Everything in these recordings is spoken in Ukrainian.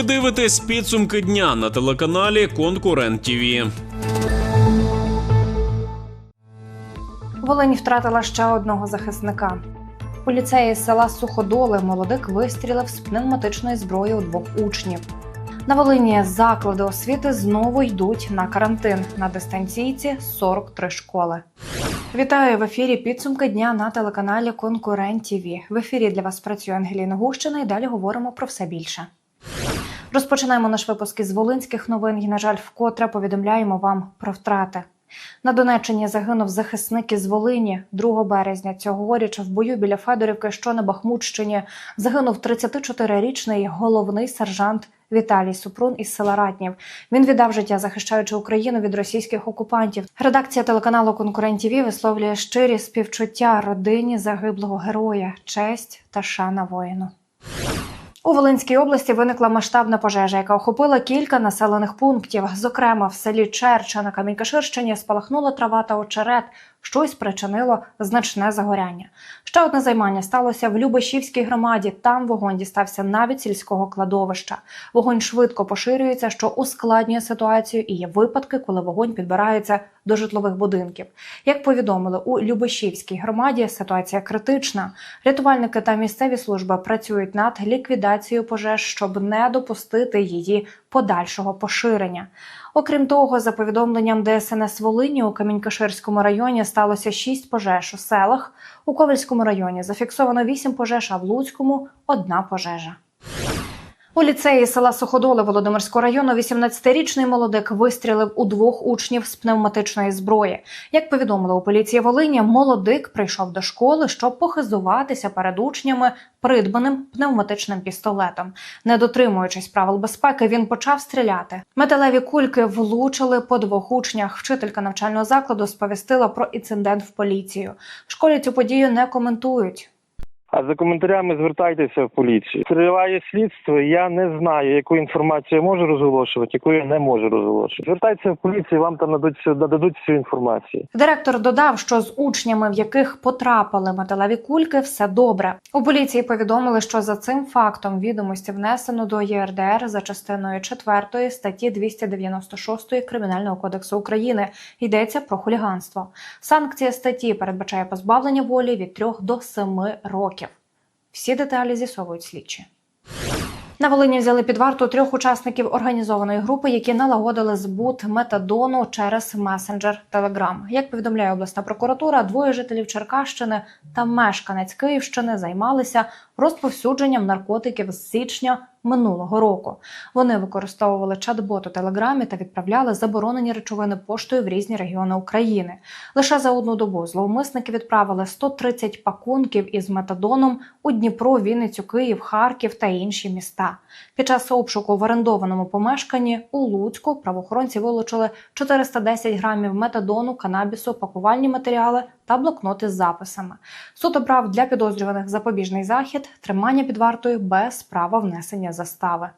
Ви дивитесь підсумки дня на телеканалі Конкурент ТІВІ. Волинь втратила ще одного захисника. У ліцеї села Суходоли молодик вистрілив з пневматичної зброї у двох учнів. На Волині заклади освіти знову йдуть на карантин. На дистанційці 43 школи. Вітаю в ефірі підсумки дня на телеканалі Конкурент ТІВІ. В ефірі для вас працює Ангеліна Гущина і далі говоримо про все більше. Розпочинаємо наш випуск із волинських новин і, на жаль, вкотре повідомляємо вам про втрати. На Донеччині загинув захисник із Волині 2 березня цьогоріч в бою біля Федорівки, що на Бахмутщині, загинув 34-річний головний сержант Віталій Супрун із села Ратнів. Він віддав життя, захищаючи Україну від російських окупантів. Редакція телеканалу Конкурент ТІВІ висловлює щирі співчуття родині загиблого героя, честь та шана воїну. У Волинській області виникла масштабна пожежа, яка охопила кілька населених пунктів. Зокрема, в селі Черча на Камінькаширщині спалахнула трава та очерет, що й спричинило значне загоряння. Ще одне займання сталося в Любешівській громаді. Там вогонь дістався навіть сільського кладовища. Вогонь швидко поширюється, що ускладнює ситуацію, і є випадки, коли вогонь підбирається до житлових будинків. Як повідомили у Любешівській громаді, ситуація критична. Рятувальники та місцеві служби працюють над ліквідацією пожеж, щоб не допустити її подальшого поширення. Окрім того, за повідомленням ДСНС Волині у Камінькаширському районі сталося 6 пожеж у селах. У Ковальському районі зафіксовано 8 пожеж, а в Луцькому одна пожежа. У ліцеї села Суходоли Володимирського району 18-річний молодик вистрілив у двох учнів з пневматичної зброї. Як повідомили у поліції Волині, молодик прийшов до школи, щоб похизуватися перед учнями придбаним пневматичним пістолетом. Не дотримуючись правил безпеки, він почав стріляти. Металеві кульки влучили по двох учнях. Вчителька навчального закладу сповістила про інцидент в поліцію. В школі цю подію не коментують. А за коментарями звертайтеся в поліцію. Триває слідство. Я не знаю, яку інформацію я можу розголошувати, яку я не можу розголошувати. Звертайтеся в поліцію, вам там нададуть нададуть всю інформацію. Директор додав, що з учнями, в яких потрапили металеві кульки, все добре. У поліції повідомили, що за цим фактом відомості внесено до ЄРДР за частиною 4 статті 296 Кримінального кодексу України. Йдеться про хуліганство. Санкція статті передбачає позбавлення волі від 3 до 7 років. Всі деталі з'ясовують слідчі. На Волині взяли під варту трьох учасників організованої групи, які налагодили збут метадону через месенджер Telegram. Як повідомляє обласна прокуратура, двоє жителів Черкащини та мешканець Київщини займалися розповсюдженням наркотиків з січня минулого року. Вони використовували чат-бот у Телеграмі та відправляли заборонені речовини поштою в різні регіони України. Лише за одну добу зловмисники відправили 130 пакунків із метадоном у Дніпро, Вінницю, Київ, Харків та інші міста. Під час обшуку в орендованому помешканні у Луцьку правоохоронці вилучили 410 грамів метадону, канабісу, пакувальні матеріали та блокноти з записами. Суд обрав для підозрюваних запобіжний захід, тримання під вартою без права внесення застави.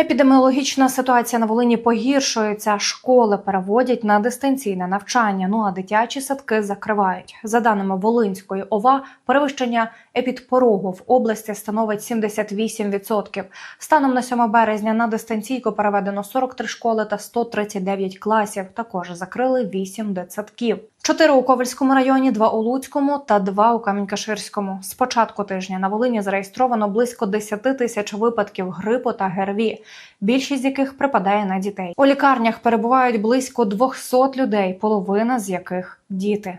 Епідеміологічна ситуація на Волині погіршується. Школи переводять на дистанційне навчання. Ну а дитячі садки закривають. За даними Волинської ОВА, перевищення епідпорогу в області становить 78%. Станом на 7 березня на дистанційку переведено 43 школи та 139 класів. Також закрили 8 дитсадків. Чотири у Ковальському районі, два у Луцькому та два у Камінькаширському. З початку тижня на Волині зареєстровано близько 10 тисяч випадків грипу та ГРВІ, більшість з яких припадає на дітей. У лікарнях перебувають близько 200 людей, половина з яких діти.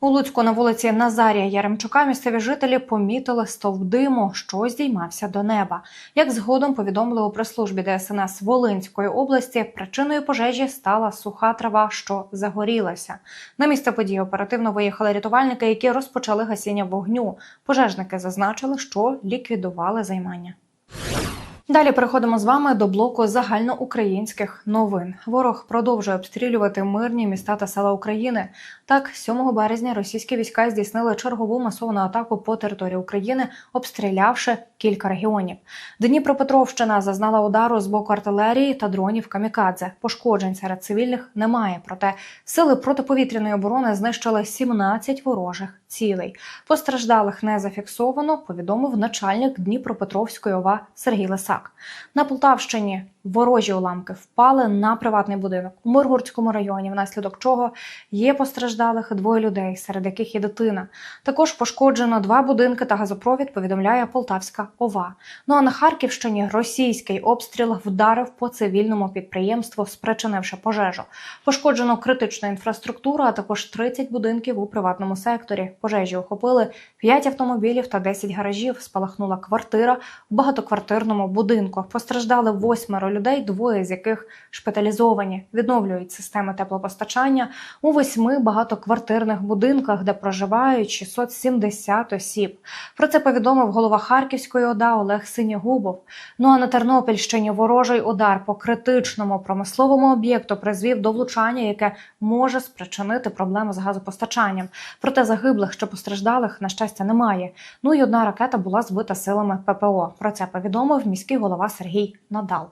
У Луцьку на вулиці Назарія Яремчука місцеві жителі помітили стовп диму, що здіймався до неба. Як згодом повідомили у прес-службі ДСНС Волинської області, причиною пожежі стала суха трава, що загорілася. На місце події оперативно виїхали рятувальники, які розпочали гасіння вогню. Пожежники зазначили, що ліквідували займання. Далі переходимо з вами до блоку загальноукраїнських новин. Ворог продовжує обстрілювати мирні міста та села України. Так, 7 березня російські війська здійснили чергову масовану атаку по території України, обстрілявши кілька регіонів. Дніпропетровщина зазнала удару з боку артилерії та дронів камікадзе. Пошкоджень серед цивільних немає. Проте сили протиповітряної оборони знищили 17 ворожих цілий. Постраждалих не зафіксовано, повідомив начальник Дніпропетровської ОВА Сергій Лисак. На Полтавщині ворожі уламки впали на приватний будинок у Миргородському районі, внаслідок чого є постраждалих двоє людей, серед яких є дитина. Також пошкоджено два будинки та газопровід. Повідомляє Полтавська ОВА. Ну а на Харківщині російський обстріл вдарив по цивільному підприємству, спричинивши пожежу. Пошкоджено критичну інфраструктуру, а також 30 будинків у приватному секторі. Пожежі охопили 5 автомобілів та 10 гаражів. Спалахнула квартира в багатоквартирному будинку. Постраждали восьмеро людей, двоє з яких шпиталізовані. Відновлюють системи теплопостачання у восьми багатоквартирних будинках, де проживають 670 осіб. Про це повідомив голова Харківської ОДА Олег Синєгубов. Ну а на Тернопільщині ворожий удар по критичному промисловому об'єкту призвів до влучання, яке може спричинити проблеми з газопостачанням. Проте загиблих чи постраждалих на щастя немає. Ну і одна ракета була збита силами ППО. Про це повідомив міський голова Сергій Надал.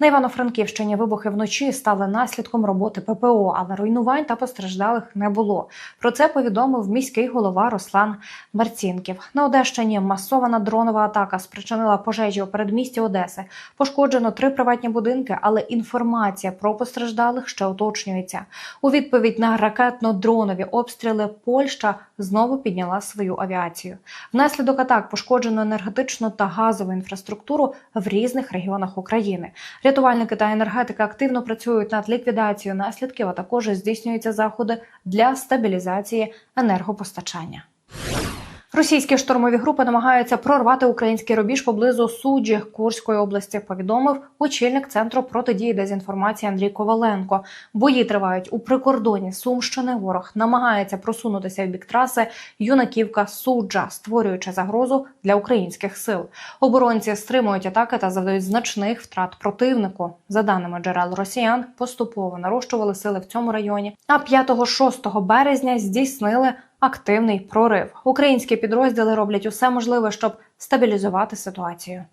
На Івано-Франківщині вибухи вночі стали наслідком роботи ППО, але руйнувань та постраждалих не було. Про це повідомив міський голова Руслан Марцінків. На Одещині масована дронова атака спричинила пожежі у передмісті Одеси. Пошкоджено три приватні будинки, але інформація про постраждалих ще уточнюється. У відповідь на ракетно-дронові обстріли Польща знову підняла свою авіацію. Внаслідок атак пошкоджено енергетичну та газову інфраструктуру в різних регіонах України. Рятувальники та енергетики активно працюють над ліквідацією наслідків, а також здійснюються заходи для стабілізації енергопостачання. Російські штурмові групи намагаються прорвати український рубіж поблизу суджі Курської області. Повідомив очільник центру протидії дезінформації Андрій Коваленко. Бої тривають у прикордоні Сумщини. Ворог намагається просунутися в бік траси Юнаківка Суджа, створюючи загрозу для українських сил. Оборонці стримують атаки та завдають значних втрат противнику. За даними джерел росіян, поступово нарощували сили в цьому районі. А 5-6 березня здійснили активний прорив. Українські підрозділи роблять усе можливе, щоб стабілізувати ситуацію.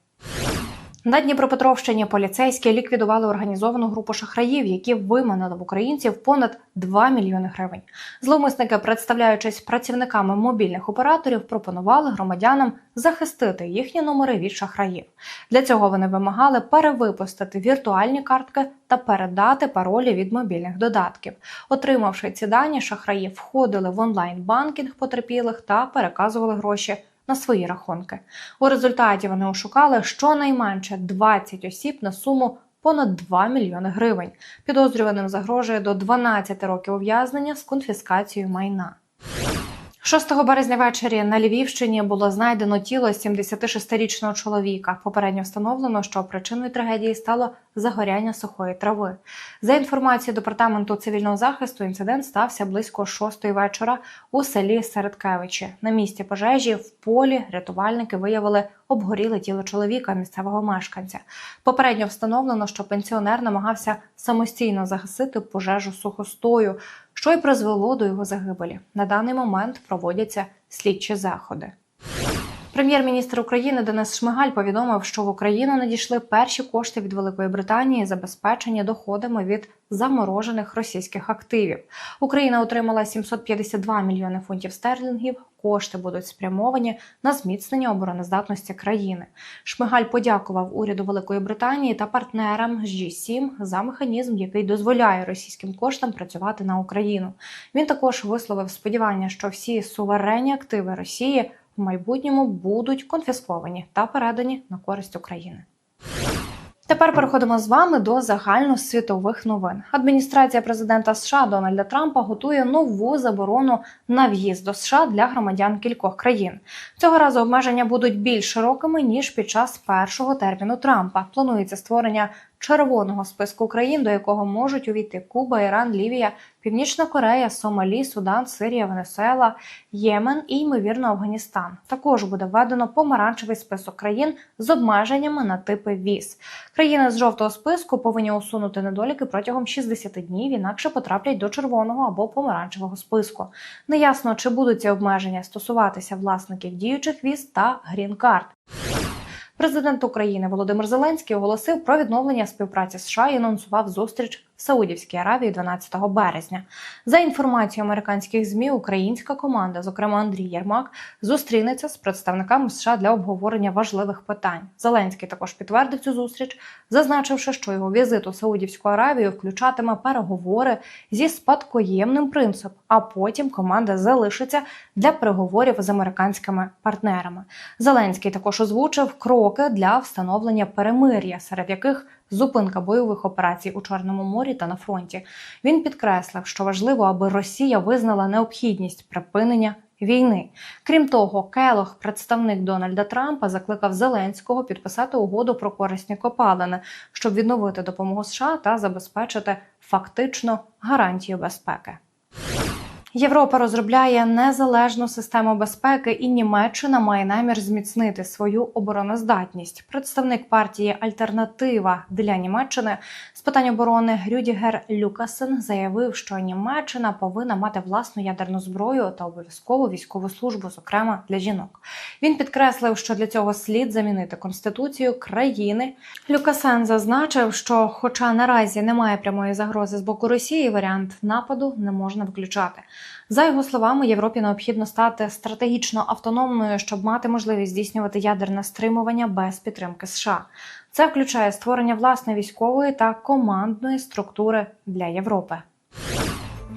На Дніпропетровщині поліцейські ліквідували організовану групу шахраїв, які виманили в українців понад 2 мільйони гривень. Зловмисники, представляючись працівниками мобільних операторів, пропонували громадянам захистити їхні номери від шахраїв. Для цього вони вимагали перевипустити віртуальні картки та передати паролі від мобільних додатків. Отримавши ці дані, шахраї входили в онлайн-банкінг потерпілих та переказували гроші на свої рахунки. У результаті вони ошукали щонайменше 20 осіб на суму понад 2 мільйони гривень. Підозрюваним загрожує до 12 років ув'язнення з конфіскацією майна. 6 березня ввечері на Львівщині було знайдено тіло 76-річного чоловіка. Попередньо встановлено, що причиною трагедії стало загоряння сухої трави. За інформацією департаменту цивільного захисту, інцидент стався близько 6 вечора у селі Середкевичі. На місці пожежі в полі рятувальники виявили обгоріле тіло чоловіка, місцевого мешканця. Попередньо встановлено, що пенсіонер намагався самостійно загасити пожежу сухостою, що й призвело до його загибелі. На даний момент проводяться слідчі заходи. Прем'єр-міністр України Денис Шмигаль повідомив, що в Україну надійшли перші кошти від Великої Британії, забезпечені доходами від заморожених російських активів. Україна отримала 752 мільйони фунтів стерлінгів. Кошти будуть спрямовані на зміцнення обороноздатності країни. Шмигаль подякував уряду Великої Британії та партнерам з G7 за механізм, який дозволяє російським коштам працювати на Україну. Він також висловив сподівання, що всі суверенні активи Росії в майбутньому будуть конфісковані та передані на користь України. Тепер переходимо з вами до загальносвітових новин. Адміністрація президента США Дональда Трампа готує нову заборону на в'їзд до США для громадян кількох країн. Цього разу обмеження будуть більш широкими ніж під час першого терміну Трампа. Планується створення червоного списку країн, до якого можуть увійти Куба, Іран, Лівія, Північна Корея, Сомалі, Судан, Сирія, Венесуела, Ємен і ймовірно Афганістан. Також буде введено помаранчевий список країн з обмеженнями на типи віз. Країни з жовтого списку повинні усунути недоліки протягом 60 днів, інакше потраплять до червоного або помаранчевого списку. Неясно, чи будуть ці обмеження стосуватися власників діючих віз та грін-карт. Президент України Володимир Зеленський оголосив про відновлення співпраці США і анонсував зустріч Саудівській Аравії 12 березня. За інформацією американських змі, українська команда, зокрема Андрій Єрмак, зустрінеться з представниками США для обговорення важливих питань. Зеленський також підтвердив цю зустріч, зазначивши, що його візит у Саудівську Аравію включатиме переговори зі спадкоємним принципом, а потім команда залишиться для переговорів з американськими партнерами. Зеленський також озвучив кроки для встановлення перемир'я, серед яких зупинка бойових операцій у Чорному морі та на фронті. Він підкреслив, що важливо, аби Росія визнала необхідність припинення. Війни, крім того, Келох, представник Дональда Трампа, закликав Зеленського підписати угоду про корисні копалини, щоб відновити допомогу США та забезпечити фактично гарантію безпеки. Європа розробляє незалежну систему безпеки, і Німеччина має намір зміцнити свою обороноздатність. Представник партії Альтернатива для Німеччини з питань оборони Рюдігер Люкасен заявив, що Німеччина повинна мати власну ядерну зброю та обов'язкову військову службу, зокрема для жінок. Він підкреслив, що для цього слід замінити конституцію країни. Люкасен зазначив, що, хоча наразі немає прямої загрози з боку Росії, варіант нападу не можна виключати. За його словами, Європі необхідно стати стратегічно автономною, щоб мати можливість здійснювати ядерне стримування без підтримки США. Це включає створення власної військової та командної структури для Європи.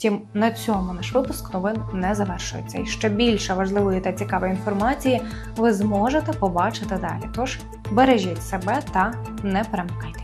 Втім, на цьому наш випуск новин не завершується. І ще більше важливої та цікавої інформації ви зможете побачити далі. Тож бережіть себе та не перемикайте.